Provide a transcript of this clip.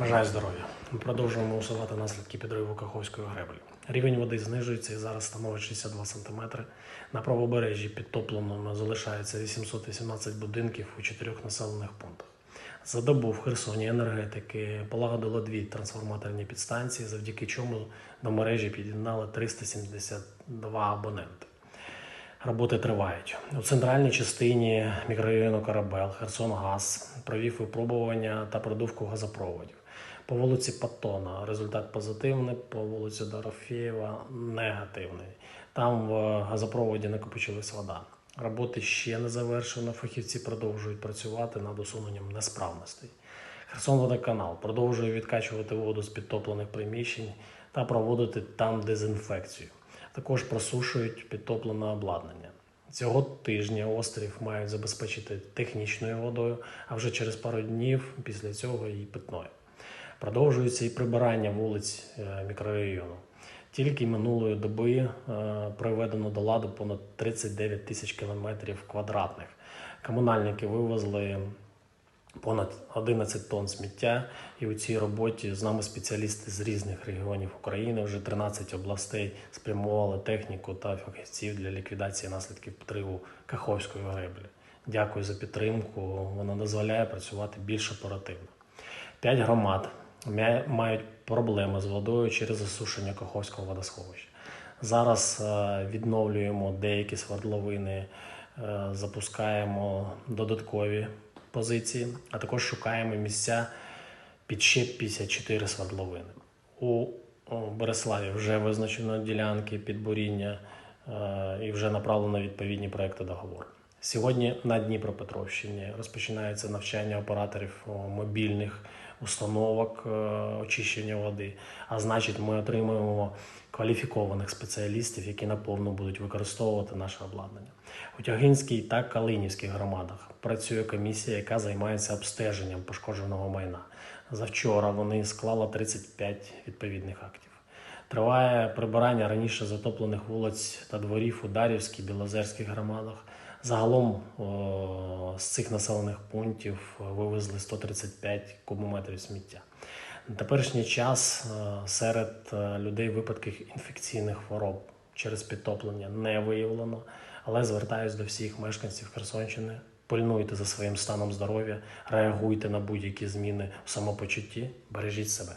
Бажаю здоров'я. Ми продовжуємо усувати наслідки підриву Каховської греблі. Рівень води знижується і зараз становить 62 см. На правобережжі підтопленому залишається 818 будинків у чотирьох населених пунктах. За добу в Херсоні енергетики полагодили дві трансформаторні підстанції, завдяки чому до мережі під'єднали 372 абоненти. Роботи тривають. У центральній частині мікрорайону Карабел Херсонгаз провів випробування та продувку газопроводів. По вулиці Паттона результат позитивний, по вулиці Дорофєєва негативний. Там в газопроводі накопичилась вода. Роботи ще не завершено. Фахівці продовжують працювати над усуненням несправностей. Херсонводоканал продовжує відкачувати воду з підтоплених приміщень та проводити там дезінфекцію. Також просушують підтоплене обладнання. Цього тижня острів мають забезпечити технічною водою, а вже через пару днів після цього і питною. Продовжується і прибирання вулиць е, мікрорайону. Тільки минулої доби е, приведено до ладу понад 39 тисяч кілометрів квадратних. Комунальники вивезли понад 11 тонн сміття, і у цій роботі з нами спеціалісти з різних регіонів України. Вже 13 областей спрямували техніку та фахівців для ліквідації наслідків підриву Каховської греблі. Дякую за підтримку. Вона дозволяє працювати більш оперативно. П'ять громад мають проблеми з водою через засушення Каховського водосховища. Зараз е, відновлюємо деякі свердловини, е, запускаємо додаткові позиції, а також шукаємо місця під ще 54 свердловини. У Береславі вже визначено ділянки підбуріння е, і вже направлено відповідні проекти договору. Сьогодні на Дніпропетровщині розпочинається навчання операторів мобільних установок е, очищення води. А значить, ми отримуємо кваліфікованих спеціалістів, які наповну будуть використовувати наше обладнання. У Тягинській та Калинівській громадах працює комісія, яка займається обстеженням пошкодженого майна. Завчора вони склали 35 відповідних актів. Триває прибирання раніше затоплених вулиць та дворів у Дарівській, Білозерських громадах. Загалом з цих населених пунктів вивезли 135 кубометрів сміття. На теперішній час е, серед е, людей випадків інфекційних хвороб через підтоплення не виявлено, але звертаюсь до всіх мешканців Херсонщини. Пильнуйте за своїм станом здоров'я, реагуйте на будь-які зміни в самопочутті, бережіть себе.